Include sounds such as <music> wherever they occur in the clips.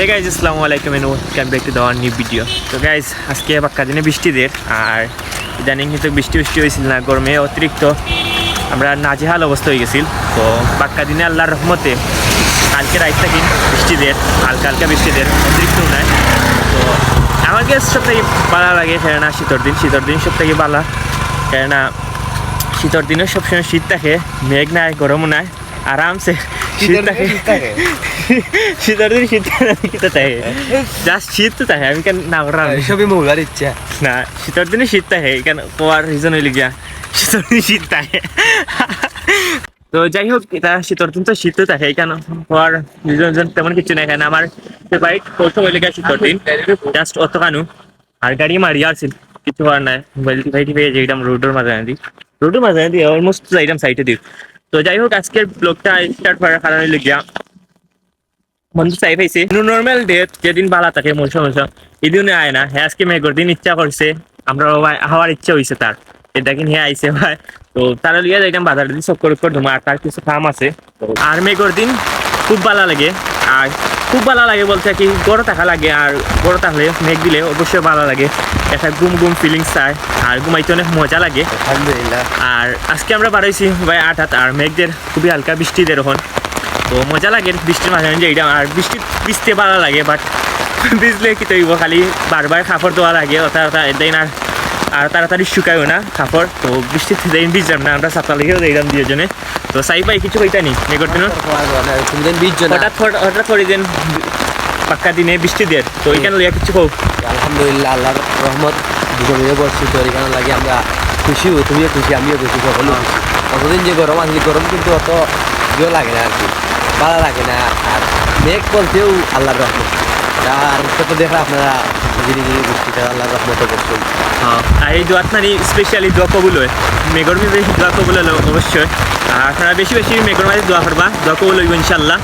হে guys আসসালামু আলাইকুম and welcome back to দেওয়ার নিউ ভিডিও তো গাইজ আজকে বাক্কা দিনে বৃষ্টিদের, আর ইদানিং কিন্তু বৃষ্টি বৃষ্টি হয়েছিল না, গরমে অতিরিক্ত। আমরা নাজেহাল অবস্থা হয়ে গেছিল। তো বাক্কা দিনে আল্লাহর রহমতে কালকে রাত থাকি বৃষ্টিদের, হালকা হালকা বৃষ্টি বৃষ্টিদের অতিরিক্ত নাই। তো আমাকে সব থেকে ভালো লাগে কেননা শীতর দিন শীতর দিন সব থেকে ভালো। কেননা শীতর দিনে সবসময় শীত থাকে, মেঘ নাই, গরমও নাই। আরামসে শীত থাকে শীতের দিন শীত থাকে জাস্ট শীত তো থাকে আমি কেন না করা সবই মৌলার ইচ্ছা না শীতের দিনে শীত থাকে কেন কোয়ার রিজন হইলে গিয়া শীতের দিনে শীত থাকে তো যাই হোক এটা শীতের দিন তো শীত তো থাকে কেন কোয়ার রিজন তেমন কিছু নাই কেন আমার ফেভারিট প্রথম হইলে গিয়া শীতের দিন জাস্ট অত কানু আর গাড়ি মারি আসছিল কিছু হওয়ার নাই মোবাইল টিপাই টিপাই যাইতাম রোডের মাঝে আনি রোডের মাঝে আনি অলমোস্ট যাইতাম সাইডে দিই তো যাই হোক, আজকের ব্লগটা স্টার্ট করার কারণে লিখিয়া বন্ধু চাই পাইছে। নর্মাল ডেট যেদিন ভালো থাকে মৌসুম মৌসুম এদিনে আয় না। হ্যাঁ আজকে মেঘর দিন ইচ্ছা করছে আমরা হওয়ার ইচ্ছা হয়েছে তার। এটা কিন্তু হ্যাঁ আইসে ভাই। তো তারা লিয়া যাইতাম বাজার দিন সব করে করে ধুমা। আর তার কিছু কাম আছে। আর মেঘর দিন খুব ভালো লাগে। খুব ভালো লাগে বলতে কি গড় থাকা লাগে আর গড় থাকলে মেঘ দিলে অবশ্যই ভালো লাগে। একটা গুম গুম ফিলিংস চায় আর ঘুমাইতে অনেক মজা লাগে। আলহামদুলিল্লাহ। আর আজকে আমরা বাড়াইছি ভাই আট হাত আর মেঘদের খুবই হালকা বৃষ্টিদের এখন। তো মজা লাগে বৃষ্টির মাঝে মাঝে এইটা আর বৃষ্টি ভিজতে ভালো লাগে বাট <laughs> ভিজলে কি তৈব খালি বারবার কাপড় দেওয়া লাগে এদিন আর আর তাড়াতাড়ি শুকায়ও না কাপড় তো বৃষ্টিতে দিন ভিজলাম না আমরা সাঁতার লেগেও দিলাম দুজনে তো সাই পাই কিছু কইতা নি? মেঘর দিন তুমি দেন বিশ জন হঠাৎ হঠাৎ- করে দিন পাক্কা দিনে বৃষ্টি দিয়ে। তো ওইখানে লইয়া কিছু কও। আলহামদুলিল্লাহ আল্লাহর রহমত দুজনে বসছি তো এখানে লাগে আমরা খুশি হই তুমিও খুশি আমিও খুশি সকলে খুশি। কতদিন যে গরম আসলে গরম কিন্তু অত ইয়ে লাগে না আর কি ভালো লাগে না। আর মেঘ বলতেও আল্লাহর রহমত। আর তো দেখা আপনারা আর এই দোয়াত মানে স্পেশালি দোয়া কবুল হয়। মেঘর অবশ্যই। আর আপনারা বেশি বেশি মেঘর মাঝে দোয়া করবা, দোয়া কবুল ইনশাল্লাহ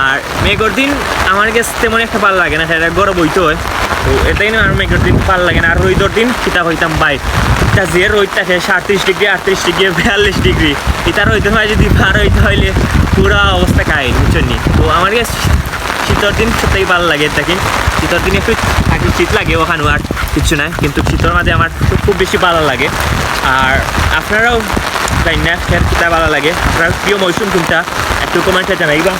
আর মেঘর দিন আমার কাছে তেমন একটা ভালো লাগে না, সেটা গরম হইতে হয়। তো এটাই না আর দিন ভালো লাগে না। আর রোদর দিন কিতা হইতাম বাইক এটা যে রোদ থাকে সাতত্রিশ ডিগ্রি, আটত্রিশ ডিগ্রি, বিয়াল্লিশ ডিগ্রি, এটা রইতে হয় যদি ভার হইতে হইলে পুরা অবস্থা খাই বুঝছেন? তো আমার কাছে শীতের দিন সত্যি ভালো লাগে থাকি শীতের দিন একটু থাকি শীত লাগে ওখানে আর কিছু নাই, কিন্তু শীতের মাঝে আমার খুব- বেশি ভালো লাগে। আর আপনারাও জানি না, খেয়াল কিতা ভালো লাগে। আপনার প্রিয় মৌসুম কোনটা? একটু কমেন্টে জানাইবা।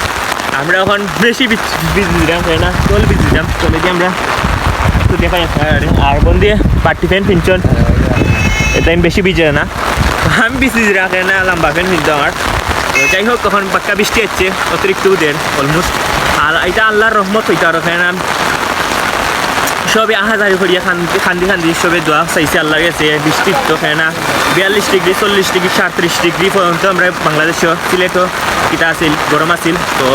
আমরা এখন বেশি বিজি দিলাম তাই না? চল বিজি দিলাম চলে দিয়ে আমরা একটু দেখাই আপনার আর বন্ধু পার্টি ফ্যান পিনছন এটা আমি বেশি বিজি না। আমি বেশি দিলাম কেন লম্বা ফ্যান কিনতো আমার। যাই হোক তখন পাক্কা বৃষ্টি হচ্ছে, অতিরিক্ত উদের অলমোস্ট আর এটা আল্লাহর রহমত হইতে আরও কেন সবে আহা যাই করিয়া খান্দি খান্দি খান্দি সবে দোয়া চাইছে আল্লাহ গেছে বৃষ্টির তো কেন বিয়াল্লিশ ডিগ্রি, চল্লিশ ডিগ্রি, সাঁত্রিশ ডিগ্রি পর্যন্ত আমরা বাংলাদেশও সিলেটও কিতা আছিল, গরম আছিল, তো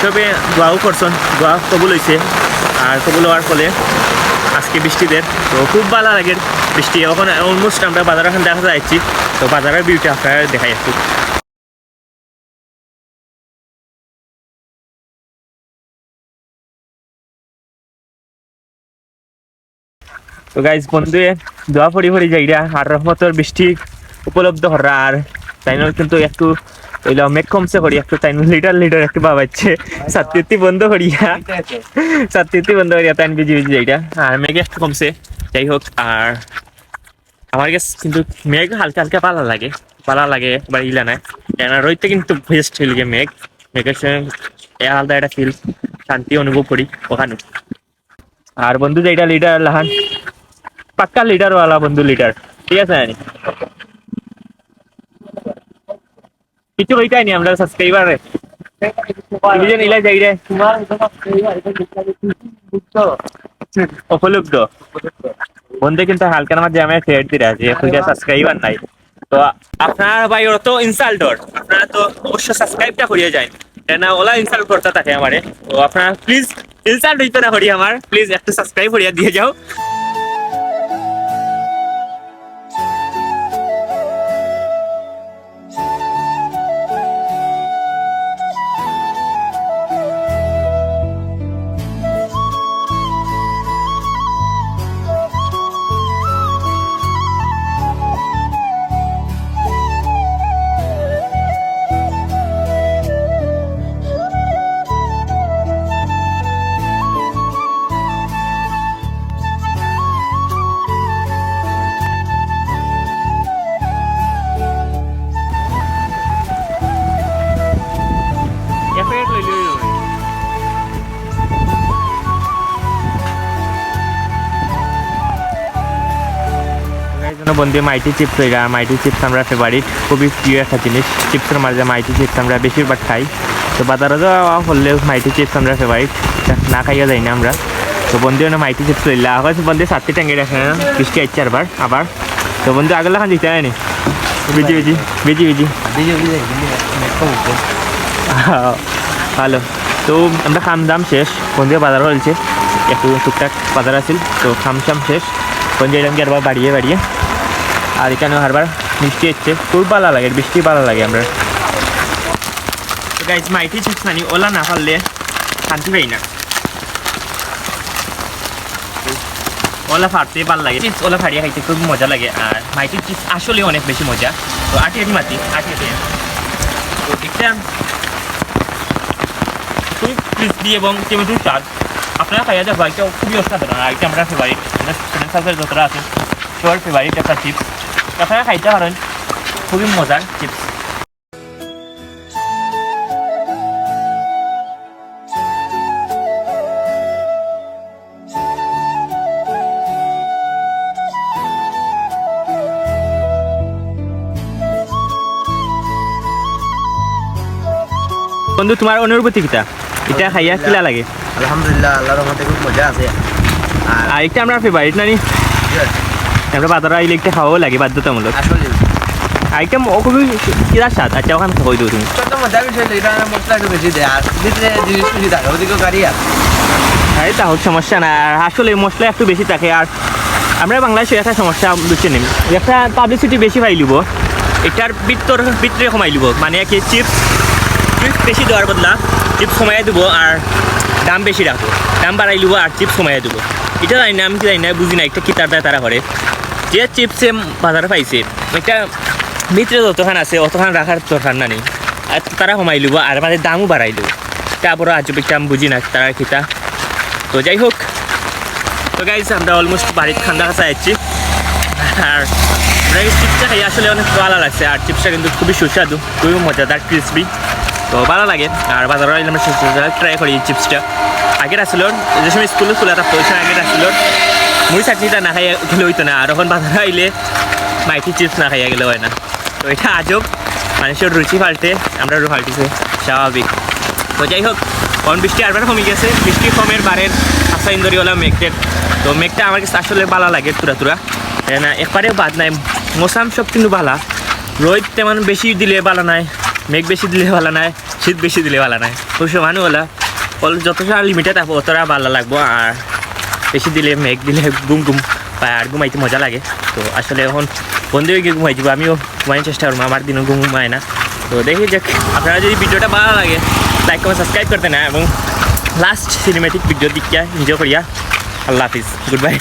সবে দোয়াও করছেন, দোয়া কবুল হয়েছে আর কবুল হওয়ার ফলে আজকে বৃষ্টিদের তো খুব ভালো লাগে বৃষ্টি। এখন অলমোস্ট আমরা বাজার এখন দেখা যাচ্ছি তো বাজারের বিউটি আপনারা দেখাই একটু। তো গাইজ বন্ধু দোয়া পড়ি পড়ি যাইরা আর রহমতর বৃষ্টি উপলব্ধ হরা আর তাইনর কিন্তু একটু মেঘ কমছে করি একটু তাইন লিটার লিটার একটু বাবাচ্ছে বন্ধ করিয়া সাতটি বন্ধ তাইন বিজি বিজি যাইরা আর মেঘ একটু কমছে। যাই হোক, আর আমার কাছে কিন্তু মেঘ হালকা হালকা পালা লাগে। পালা লাগে একবার ইলা নাই। কেন রইতে কিন্তু বেস্ট ফিল গে মেঘ। মেঘের সঙ্গে আলাদা একটা ফিল শান্তি অনুভব করি ওখানে আর বন্ধু যেটা লিডার লাহান পাক্কা লিডার ওয়ালা বন্ধু লিডার ঠিক আছে, নানি? কিছু কইতাই নি আমরা সাবস্ক্রাইবার রে ডিভিজন ইলা যাই রে। উপলব্ধ? বন্ধু, কিন্তু হালকার মাঝে আমি ফেয়ার দিরা যে কইটা সাবস্ক্রাইবার নাই। তো আপনার ভাই, ওরা তো ইনসাল্টর আপনারা তো অবশ্যই সাবস্ক্রাইবটা করিয়ে যায় না ওলা ইনসাল্ট করতে থাকে আমারে। তো আপনারা প্লিজ ইনসাল্ট হইতো না করি আমার। প্লিজ একটু সাবস্ক্রাইব করিয়া দিয়ে যাও। বন্ধু মাইটি চিপস যায় মাইটি চিপস আমরা ফেভারিট খুবই প্রিয় একটা জিনিস। চিপসের মাঝে মাইটি চিপস আমরা বেশিরভাগ খাই। তো বাজারে যাওয়া হলেও মাইটি চিপস আমরা ফেভারিট না খাইয়া যাই না আমরা। তো বন্ধু না মাইটি চিপস লইলা। আবার বন্ধু সাতটি ট্যাঙ্গে রাখে। না বৃষ্টি আসছে আবার আবার? তো বন্ধু আগের খান দিতে হয়নি বিজি বিজি বিজি বিজি। <laughs> ভালো। তো আমরা খাম দাম শেষ। বন্ধু বাজার হয়েছে একটু টুকটাক বাজার আছিল। তো খাম শাম শেষ। বন্ধু এরকম আরবার বাড়িয়ে বাড়িয়ে? আর এখানেও হারবার বৃষ্টি হচ্ছে। খুব ভালো লাগে, বৃষ্টি ভালো লাগে আমরা। গাইজ মাইটি চিপস নানি, ওলা না পারলে শান্তি পাই না। ওলা ফাটতে ভালো লাগে। চিপস ওলা ফাড়িয়ে খাইতে খুব মজা লাগে। আর মাইটি চিপস আসলে অনেক বেশি মজা। তো আটি আটি মাতি, আটি আটি। তো একটা খুবই এবং টমেটোর স্বাদ আপনারা খাইয়া যাব খুবই অসাধারণ। আর একটা আমরা ফেভারিট যতটা আছে সবার ফেভারিট একটা চিপস আপনারা খাইতে পারেন খুবই মজার চিপস বন্ধু তোমার অনুভূতি কিটা এটা খাইয়া কিলা লাগে? আলহামদুলিল্লাহ আল্লাহর রহমতে খুব মজা আছে। আর একটা আমরা ফেভারিট নানি? আমরা বাজারে আইলে একটা খাওয়াও লাগে বাধ্যতামূলক। আসলে আইটেম ও খুবই কিরা স্বাদ আচ্ছা ওখানে খাওয়াই দিও তুমি? ছোট মজা বিষয় এটা মশলা একটু বেশি দেয় আর ভিতরে জিনিস বেশি থাকে ওদিকেও গাড়ি আর আরে তা হোক সমস্যা না আর আসলে মশলা একটু বেশি থাকে আর আমরা বাংলাদেশে একটা সমস্যা বুঝতে নেই। একটা পাবলিসিটি বেশি পাই লিব এটার ভিতর ভিতরে কমাই লিব মানে কি চিপস চিপস বেশি দেওয়ার বদলা চিপস কমাই দেবো আর দাম বেশি রাখব। দাম বাড়াই লিব আর চিপস কমাই দেবো। এটা জানি না আমি কি জানি না বুঝি না একটা কি তার তারা করে। যে চিপসে বাজারে পাইছে একটা ভিতরে যতখান আছে, অতখান রাখার দরকার না তারা কমাই লিব, আর আমাদের দামও বাড়াই লিব। তারপরে আজ একটা আমি বুঝি না, তারা কিতা। তো যাই হোক, তো গাইজ আমরা অলমোস্ট বাড়ির খান্দা কাছে যাচ্ছি আর চিপসটা খাই আসলে অনেক ভালো লাগছে, আর চিপসটা কিন্তু খুবই সুস্বাদু, খুবই মজাদার ক্রিসপি তো ভালো লাগে, আর বাজারে আমরা ট্রাই করি চিপসটা আগের আসলে যে সময় স্কুলে খোলা থাকতো ওই আগের আসলে মুড়ি চাটনিটা না খাইয়া গেলে হইতো না আর এখন বাজারে আইলে মাইটি চিপস না খাইয়া গেলে হয় না। তো এটা আজব মানুষের রুচি পাল্টে, আমরা পাল্টেছে স্বাভাবিক তো যাই হোক কারণ বৃষ্টি আরবার কমে গেছে, বৃষ্টি কমের বারের আশা ইন্দরিওয়ালা মেঘটের তো মেঘটা আমার কাছে আসলে ভালো লাগে তুরা তুরা না একবারে বাদ নাই মৌসাম সব কিন্তু ভালা রোদ তেমন বেশি দিলে ভালো নাই, মেঘ বেশি দিলে ভালো নাই, শীত বেশি দিলে ভালো নাই। খুব সমানও হলা ফল যতটা লিমিটেড থাকব অতটা ভালো লাগবো আর বেশি দিলে মেঘ দিলে গুম গুম পায় আর ঘুমাইতে মজা লাগে। তো আসলে এখন বন্ধু হয়ে গিয়ে ঘুমাই দিব, আমিও ঘুমানোর চেষ্টা করব, আমার দিনও ঘুম ঘুমায় না। তো দেখি যাক আপনারা যদি ভিডিওটা ভালো লাগে লাইক কমেন্ট সাবস্ক্রাইব করতে না, এবং লাস্ট সিনেমেটিক ভিডিও দিকিয়া এনজয় করিয়া, আল্লাহ হাফিজ গুড বাই